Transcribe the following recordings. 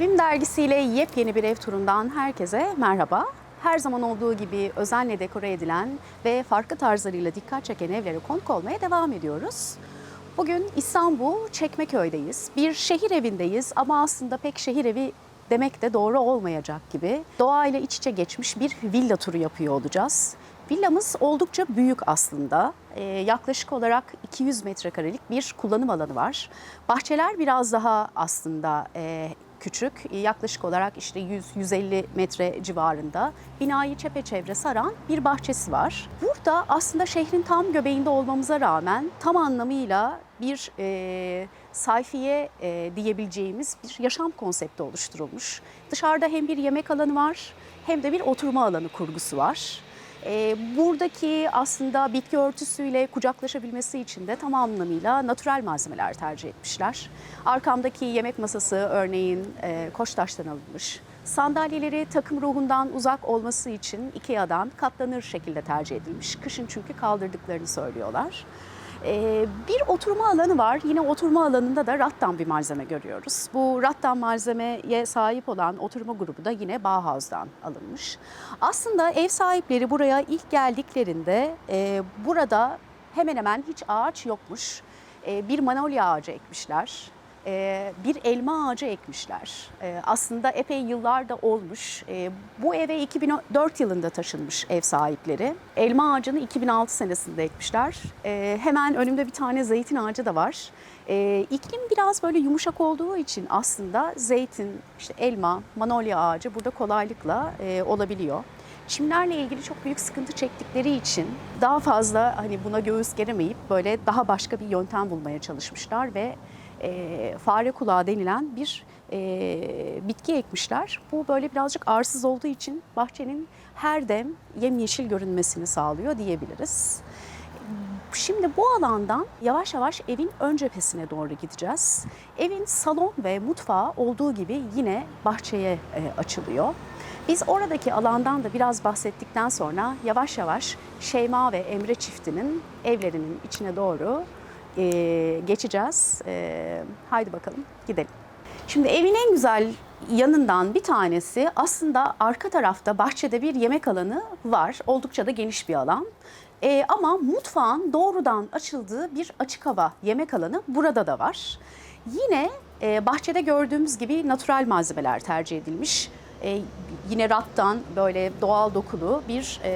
Evim dergisiyle yepyeni bir ev turundan herkese merhaba. Her zaman olduğu gibi özenle dekore edilen ve farklı tarzlarıyla dikkat çeken evlere konuk olmaya devam ediyoruz. Bugün İstanbul Çekmeköy'deyiz. Bir şehir evindeyiz ama aslında pek şehir evi demek de doğru olmayacak gibi. Doğayla iç içe geçmiş bir villa turu yapıyor olacağız. Villamız oldukça büyük aslında. Ee, yaklaşık olarak 200 metrekarelik bir kullanım alanı var. Bahçeler biraz daha aslında e, küçük. Yaklaşık olarak işte 100-150 metre civarında binayı çepeçevre saran bir bahçesi var. Burada aslında şehrin tam göbeğinde olmamıza rağmen tam anlamıyla bir e, sayfiye e, diyebileceğimiz bir yaşam konsepti oluşturulmuş. Dışarıda hem bir yemek alanı var hem de bir oturma alanı kurgusu var. E, buradaki aslında bitki örtüsüyle kucaklaşabilmesi için de tam anlamıyla natürel malzemeler tercih etmişler. Arkamdaki yemek masası örneğin e, koçtaştan alınmış. Sandalyeleri takım ruhundan uzak olması için Ikea'dan katlanır şekilde tercih edilmiş. Kışın çünkü kaldırdıklarını söylüyorlar. Ee, bir oturma alanı var. Yine oturma alanında da rattan bir malzeme görüyoruz. Bu rattan malzemeye sahip olan oturma grubu da yine Bauhaus'dan alınmış. Aslında ev sahipleri buraya ilk geldiklerinde e, burada hemen hemen hiç ağaç yokmuş. E, bir manolya ağacı ekmişler. E, bir elma ağacı ekmişler. E, aslında epey yıllarda olmuş. E, bu eve 2004 yılında taşınmış ev sahipleri. Elma ağacını 2006 senesinde ekmişler. Hemen önümde bir tane zeytin ağacı da var. E, iklim biraz böyle yumuşak olduğu için aslında zeytin, işte elma, manolya ağacı burada kolaylıkla e, olabiliyor. Çimlerle ilgili çok büyük sıkıntı çektikleri için daha fazla hani buna göğüs geremeyip böyle daha başka bir yöntem bulmaya çalışmışlar ve e, fare kulağı denilen bir e, bitki ekmişler. Bu böyle birazcık arsız olduğu için bahçenin her dem yemyeşil görünmesini sağlıyor diyebiliriz. Şimdi bu alandan yavaş yavaş evin ön cephesine doğru gideceğiz. Evin salon ve mutfağı olduğu gibi yine bahçeye e, açılıyor. Biz oradaki alandan da biraz bahsettikten sonra yavaş yavaş Şeyma ve Emre çiftinin evlerinin içine doğru e, geçeceğiz. E, haydi bakalım gidelim. Şimdi evin en güzel yanından bir tanesi aslında arka tarafta bahçede bir yemek alanı var. Oldukça da geniş bir alan. E, ama mutfağın doğrudan açıldığı bir açık hava yemek alanı burada da var. Yine e, bahçede gördüğümüz gibi natural malzemeler tercih edilmiş. E, yine rattan böyle doğal dokulu bir e,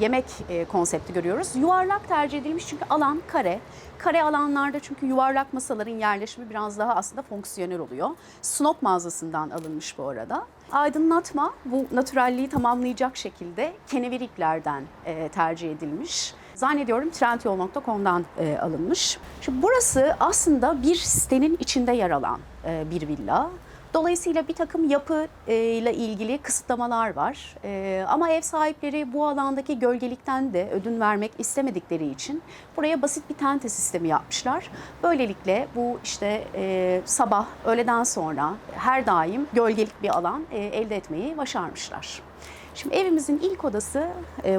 yemek e, konsepti görüyoruz. Yuvarlak tercih edilmiş çünkü alan kare. Kare alanlarda çünkü yuvarlak masaların yerleşimi biraz daha aslında fonksiyonel oluyor. Snop mağazasından alınmış bu arada. Aydınlatma bu natürelliği tamamlayacak şekilde kenevir iplerden e, tercih edilmiş. Zannediyorum trendyol.com'dan e, alınmış. Şimdi burası aslında bir sitenin içinde yer alan e, bir villa. Dolayısıyla bir takım yapı e, ile ilgili kısıtlamalar var. E, ama ev sahipleri bu alandaki gölgelikten de ödün vermek istemedikleri için buraya basit bir tente sistemi yapmışlar. Böylelikle bu işte e, sabah, öğleden sonra her daim gölgelik bir alan elde etmeyi başarmışlar. Şimdi evimizin ilk odası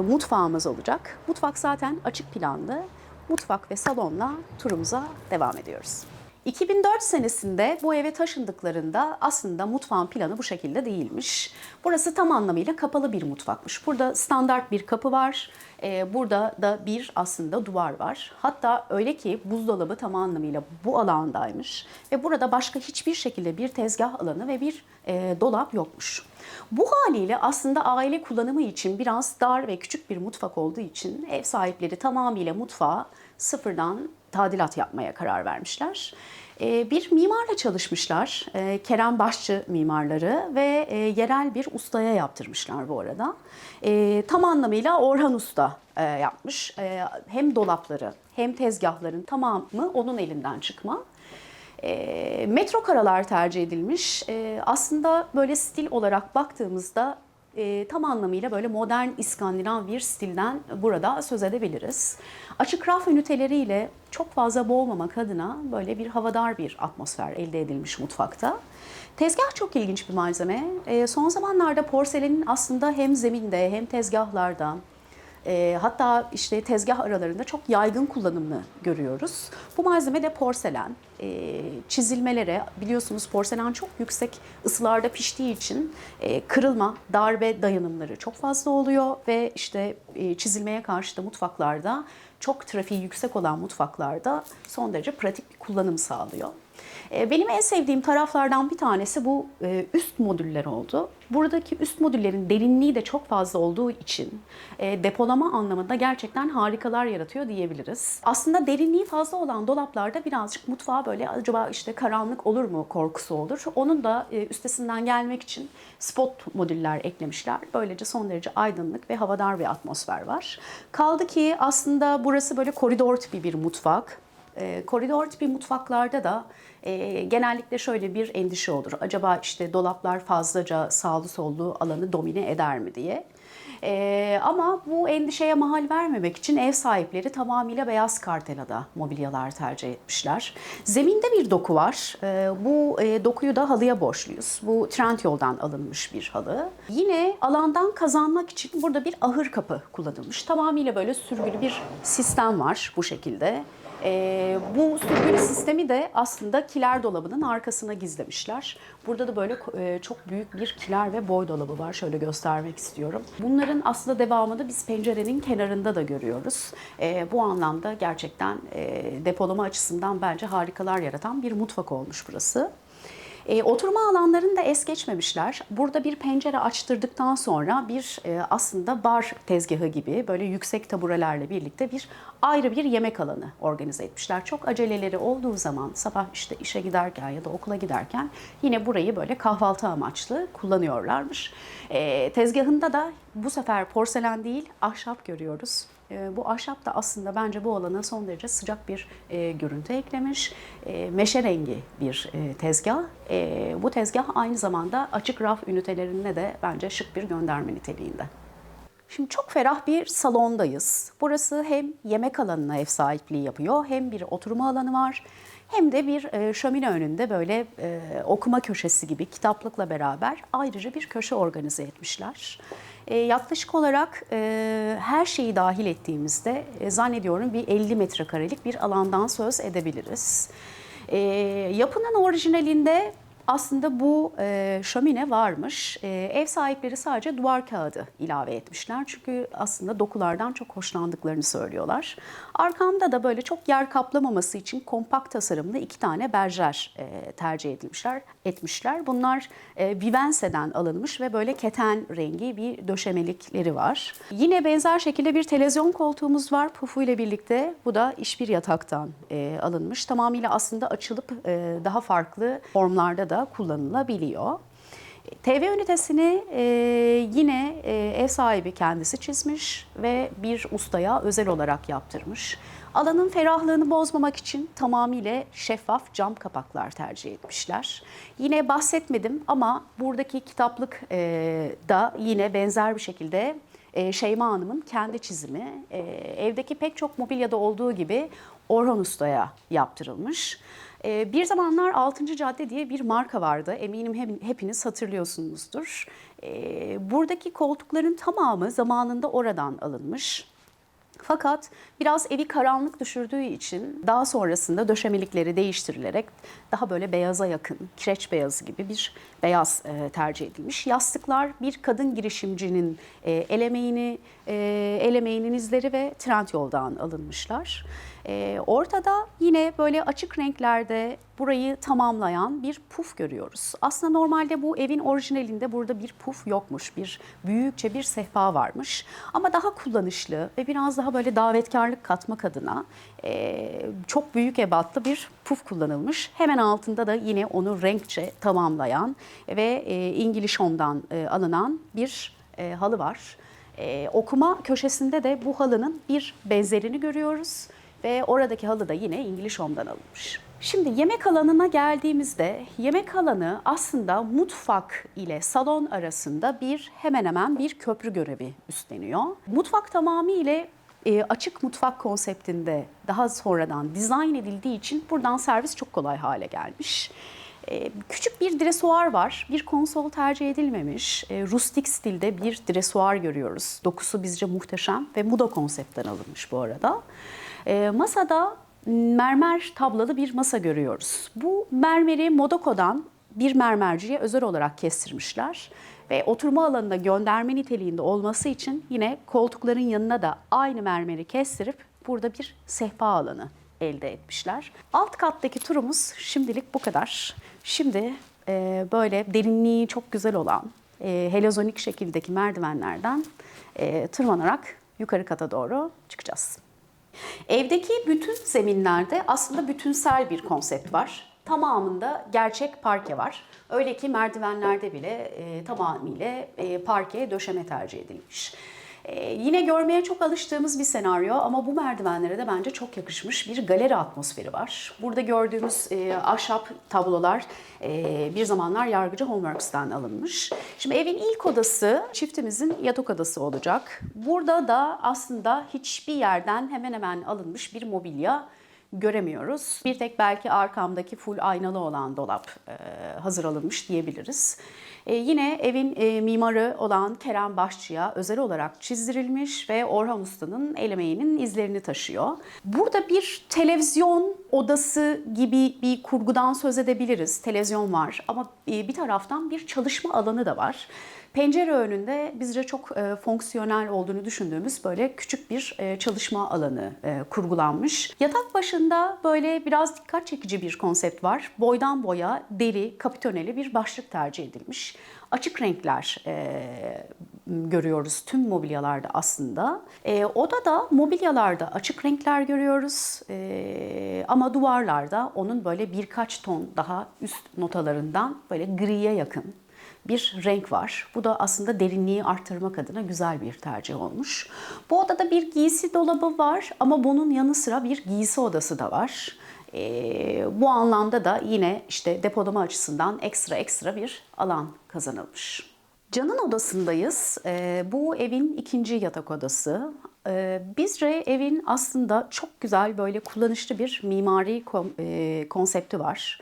mutfağımız olacak. Mutfak zaten açık planlı. Mutfak ve salonla turumuza devam ediyoruz. 2004 senesinde bu eve taşındıklarında aslında mutfağın planı bu şekilde değilmiş. Burası tam anlamıyla kapalı bir mutfakmış. Burada standart bir kapı var. Ee, burada da bir aslında duvar var. Hatta öyle ki buzdolabı tam anlamıyla bu alandaymış. Ve burada başka hiçbir şekilde bir tezgah alanı ve bir e, dolap yokmuş. Bu haliyle aslında aile kullanımı için biraz dar ve küçük bir mutfak olduğu için ev sahipleri tamamıyla mutfağı sıfırdan tadilat yapmaya karar vermişler. Ee, Bir mimarla çalışmışlar. Ee, Kerem Başçı mimarları ve e, yerel bir ustaya yaptırmışlar bu arada. Ee, Tam anlamıyla Orhan Usta e, yapmış. Hem dolapları hem tezgahların tamamı onun elinden çıkma. Metro karalar tercih edilmiş. Aslında böyle stil olarak baktığımızda e, tam anlamıyla böyle modern İskandinav bir stilden burada söz edebiliriz. Açık raf üniteleriyle çok fazla boğmamak adına böyle bir havadar bir atmosfer elde edilmiş mutfakta. Tezgah çok ilginç bir malzeme. E, son zamanlarda porselenin aslında hem zeminde hem tezgahlarda E, hatta işte tezgah aralarında çok yaygın kullanımını görüyoruz. Bu malzeme de porselen. E, çizilmelere biliyorsunuz porselen çok yüksek ısılarda piştiği için e, kırılma, darbe dayanımları çok fazla oluyor ve işte e, çizilmeye karşı da mutfaklarda çok trafiği yüksek olan mutfaklarda son derece pratik bir kullanım sağlıyor. E, Benim en sevdiğim taraflardan bir tanesi bu e, üst modüller oldu. Buradaki üst modüllerin derinliği de çok fazla olduğu için e, depolama anlamında gerçekten harikalar yaratıyor diyebiliriz. Aslında derinliği fazla olan dolaplarda birazcık mutfağa böyle acaba işte karanlık olur mu korkusu olur. Onun da e, üstesinden gelmek için spot modüller eklemişler. Böylece son derece aydınlık ve havadar bir atmosfer var. Kaldı ki aslında burası böyle koridor tipi bir mutfak. Koridor tipi mutfaklarda da e, genellikle şöyle bir endişe olur. Acaba işte dolaplar fazlaca sağlı sollu alanı domine eder mi diye. E, ama bu endişeye mahal vermemek için ev sahipleri tamamıyla beyaz kartelada mobilyalar tercih etmişler. Zeminde bir doku var. E, bu e, dokuyu da halıya borçluyuz. Bu Trendyol'dan alınmış bir halı. Yine alandan kazanmak için burada bir ahır kapı kullanılmış. Tamamıyla böyle sürgülü bir sistem var bu şekilde. Ee, bu sürgülü sistemi de aslında kiler dolabının arkasına gizlemişler. Burada da böyle e, çok büyük bir kiler ve boy dolabı var. Şöyle göstermek istiyorum. Bunların aslında devamını biz pencerenin kenarında da görüyoruz. Ee, bu anlamda gerçekten e, depolama açısından bence harikalar yaratan bir mutfak olmuş burası. E, oturma alanlarını da es geçmemişler. Burada bir pencere açtırdıktan sonra bir e, aslında bar tezgahı gibi böyle yüksek taburelerle birlikte bir ayrı bir yemek alanı organize etmişler. Çok aceleleri olduğu zaman sabah işte işe giderken ya da okula giderken yine burayı böyle kahvaltı amaçlı kullanıyorlarmış. E, tezgahında da bu sefer porselen değil ahşap görüyoruz. E, Bu ahşap da aslında bence bu alana son derece sıcak bir e, görüntü eklemiş. E, meşe rengi bir e, tezgah. Bu tezgah aynı zamanda açık raf ünitelerine de bence şık bir gönderme niteliğinde. Şimdi çok ferah bir salondayız. Burası hem yemek alanına ev sahipliği yapıyor, hem bir oturma alanı var, hem de bir şömine önünde böyle okuma köşesi gibi kitaplıkla beraber ayrıca bir köşe organize etmişler. E, yaklaşık olarak e, her şeyi dahil ettiğimizde e, zannediyorum bir 50 metrekarelik bir alandan söz edebiliriz. E, yapının orijinalinde aslında bu e, şömine varmış. E, ev sahipleri sadece duvar kağıdı ilave etmişler. Çünkü aslında dokulardan çok hoşlandıklarını söylüyorlar. Arkamda da böyle çok yer kaplamaması için kompakt tasarımlı iki tane berjer e, tercih edilmişler, etmişler. Bunlar e, Vivense'den alınmış ve böyle keten rengi bir döşemelikleri var. Yine benzer şekilde bir televizyon koltuğumuz var pufu ile birlikte. Bu da iş bir yataktan e, alınmış. Tamamıyla aslında açılıp e, daha farklı formlarda da kullanılabiliyor. TV ünitesini e, yine e, ev sahibi kendisi çizmiş ve bir ustaya özel olarak yaptırmış. Alanın ferahlığını bozmamak için tamamıyla şeffaf cam kapaklar tercih etmişler. Yine bahsetmedim ama buradaki kitaplık e, da yine benzer bir şekilde e, Şeyma Hanım'ın kendi çizimi. E, evdeki pek çok mobilyada olduğu gibi Orhan Usta'ya yaptırılmış. E, bir zamanlar 6. Cadde diye bir marka vardı. Eminim hep- hepiniz hatırlıyorsunuzdur. E, buradaki koltukların tamamı zamanında oradan alınmış. Fakat biraz evi karanlık düşürdüğü için daha sonrasında döşemelikleri değiştirilerek daha böyle beyaza yakın, kireç beyazı gibi bir beyaz e, tercih edilmiş. Yastıklar bir kadın girişimcinin e, el emeğini, e, el emeğinin izleri ve Trendyol'dan alınmışlar. E, ortada yine böyle açık renklerde burayı tamamlayan bir puf görüyoruz. Aslında normalde bu evin orijinalinde burada bir puf yokmuş. Bir büyükçe bir sehpa varmış. Ama daha kullanışlı ve biraz daha böyle davetkarlık katmak adına e, çok büyük ebatlı bir puf kullanılmış. Hemen altında da yine onu renkçe tamamlayan ve e, İngiliz Home'dan e, alınan bir e, halı var. E, okuma köşesinde de bu halının bir benzerini görüyoruz ve oradaki halı da yine İngiliz Home'dan alınmış. Şimdi yemek alanına geldiğimizde yemek alanı aslında mutfak ile salon arasında bir hemen hemen bir köprü görevi üstleniyor. Mutfak tamamıyla e, açık mutfak konseptinde daha sonradan dizayn edildiği için buradan servis çok kolay hale gelmiş. E, küçük bir dresuar var. Bir konsol tercih edilmemiş. E, rustik stilde bir dresuar görüyoruz. Dokusu bizce muhteşem ve Muda konseptten alınmış bu arada. E, masada mermer tablalı bir masa görüyoruz. Bu mermeri Modoko'dan bir mermerciye özel olarak kestirmişler ve oturma alanına gönderme niteliğinde olması için yine koltukların yanına da aynı mermeri kestirip burada bir sehpa alanı elde etmişler. Alt kattaki turumuz şimdilik bu kadar. Şimdi e, böyle derinliği çok güzel olan e, helezonik şekildeki merdivenlerden e, tırmanarak yukarı kata doğru çıkacağız. Evdeki bütün zeminlerde aslında bütünsel bir konsept var. Tamamında gerçek parke var. Öyle ki merdivenlerde bile e, tamamıyla e, parke döşeme tercih edilmiş. E, yine görmeye çok alıştığımız bir senaryo ama bu merdivenlere de bence çok yakışmış bir galeri atmosferi var. Burada gördüğümüz e, ahşap tablolar e, bir zamanlar Yargıcı Homeworks'ten alınmış. Şimdi evin ilk odası çiftimizin yatak odası olacak. Burada da aslında hiçbir yerden hemen hemen alınmış bir mobilya göremiyoruz. Bir tek belki arkamdaki full aynalı olan dolap e, hazır alınmış diyebiliriz. E, yine evin e, mimarı olan Kerem Başçı'ya özel olarak çizdirilmiş ve Orhan Usta'nın el emeğinin izlerini taşıyor. Burada bir televizyon odası gibi bir kurgudan söz edebiliriz. Televizyon var ama bir taraftan bir çalışma alanı da var. Pencere önünde bizce çok e, fonksiyonel olduğunu düşündüğümüz böyle küçük bir e, çalışma alanı e, kurgulanmış. Yatak başında böyle biraz dikkat çekici bir konsept var. Boydan boya deri, kapitoneli bir başlık tercih edilmiş. Açık renkler e, görüyoruz tüm mobilyalarda aslında. E, odada mobilyalarda açık renkler görüyoruz e, ama duvarlarda onun böyle birkaç ton daha üst notalarından böyle griye yakın bir renk var. Bu da aslında derinliği arttırmak adına güzel bir tercih olmuş. Bu odada bir giysi dolabı var ama bunun yanı sıra bir giysi odası da var. Ee, bu anlamda da yine işte depolama açısından ekstra ekstra bir alan kazanılmış. Can'ın odasındayız. Ee, bu evin ikinci yatak odası. Ee, bizce evin aslında çok güzel böyle kullanışlı bir mimari kom- e, konsepti var.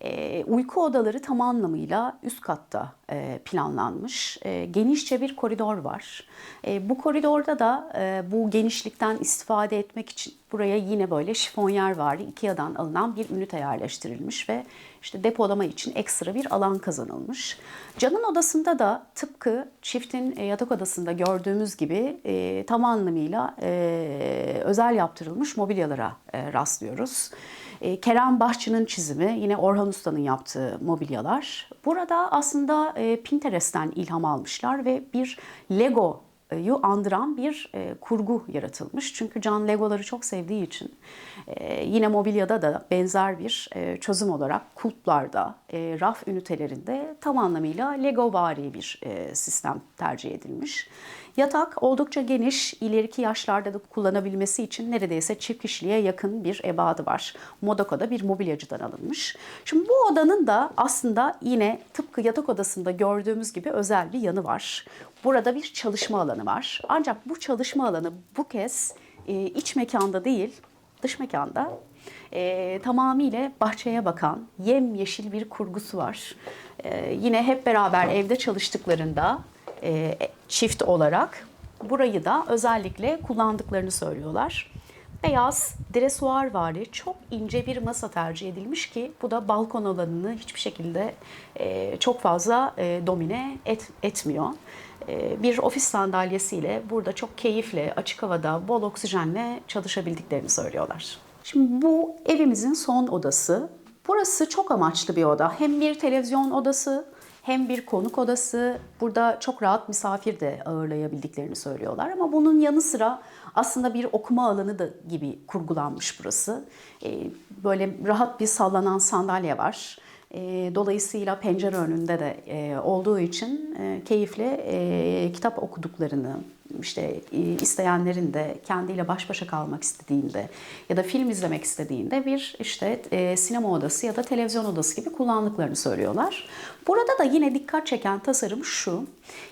E, uyku odaları tam anlamıyla üst katta e, planlanmış. E, genişçe bir koridor var. E, bu koridorda da e, bu genişlikten istifade etmek için buraya yine böyle şifonyer var. Ikea'dan alınan bir ünite yerleştirilmiş ve işte depolama için ekstra bir alan kazanılmış. Can'ın odasında da tıpkı çiftin e, yatak odasında gördüğümüz gibi tam anlamıyla özel yaptırılmış mobilyalara rastlıyoruz. E, Kerem Bahçı'nın çizimi, yine Orhan Usta'nın yaptığı mobilyalar. Burada aslında e, Pinterest'ten ilham almışlar ve bir Lego yu andıran bir e, kurgu yaratılmış. Çünkü Can Legoları çok sevdiği için e, yine mobilyada da benzer bir e, çözüm olarak kulplarda, e, raf ünitelerinde tam anlamıyla Lego vari bir e, sistem tercih edilmiş. Yatak oldukça geniş, ileriki yaşlarda da kullanabilmesi için neredeyse çift kişiliğe yakın bir ebadı var. Modako'da bir mobilyacıdan alınmış. Şimdi bu odanın da aslında yine tıpkı yatak odasında gördüğümüz gibi özel bir yanı var. Burada bir çalışma alanı var. Ancak bu çalışma alanı bu kez e, iç mekanda değil, dış mekanda e, tamamıyla bahçeye bakan yemyeşil bir kurgusu var. E, yine hep beraber evde çalıştıklarında e, çift olarak burayı da özellikle kullandıklarını söylüyorlar. Beyaz dresuar vari çok ince bir masa tercih edilmiş ki bu da balkon alanını hiçbir şekilde e, çok fazla e, domine et, etmiyor. E, bir ofis sandalyesiyle burada çok keyifle, açık havada, bol oksijenle çalışabildiklerini söylüyorlar. Şimdi bu evimizin son odası. Burası çok amaçlı bir oda. Hem bir televizyon odası, hem bir konuk odası. Burada çok rahat misafir de ağırlayabildiklerini söylüyorlar. Ama bunun yanı sıra aslında bir okuma alanı da gibi kurgulanmış burası. Ee, böyle rahat bir sallanan sandalye var. Ee, dolayısıyla pencere önünde de e, olduğu için e, keyifle e, kitap okuduklarını, işte isteyenlerin de kendiyle baş başa kalmak istediğinde ya da film izlemek istediğinde bir işte sinema odası ya da televizyon odası gibi kullandıklarını söylüyorlar. Burada da yine dikkat çeken tasarım şu.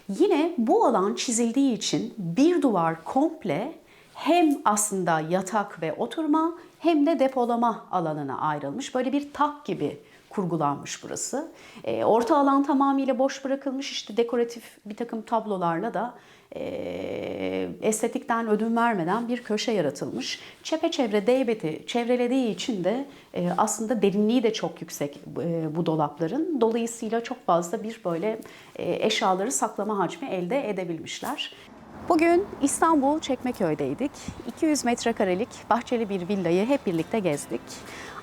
Yine bu alan çizildiği için bir duvar komple hem aslında yatak ve oturma hem de depolama alanına ayrılmış. Böyle bir tak gibi kurgulanmış burası. E, orta alan tamamıyla boş bırakılmış işte dekoratif bir takım tablolarla da e, estetikten ödün vermeden bir köşe yaratılmış. Çepeçevre Deybet'i çevrelediği için de e, aslında derinliği de çok yüksek e, bu dolapların. Dolayısıyla çok fazla bir böyle e, eşyaları saklama hacmi elde edebilmişler. Bugün İstanbul Çekmeköy'deydik. 200 metrekarelik bahçeli bir villayı hep birlikte gezdik.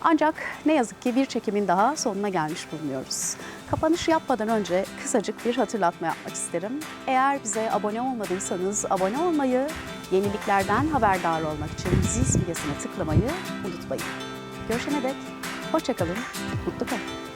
Ancak ne yazık ki bir çekimin daha sonuna gelmiş bulunuyoruz. Kapanış yapmadan önce kısacık bir hatırlatma yapmak isterim. Eğer bize abone olmadıysanız abone olmayı, yeniliklerden haberdar olmak için zil simgesine tıklamayı unutmayın. Görüşene dek hoşçakalın, mutlu kalın.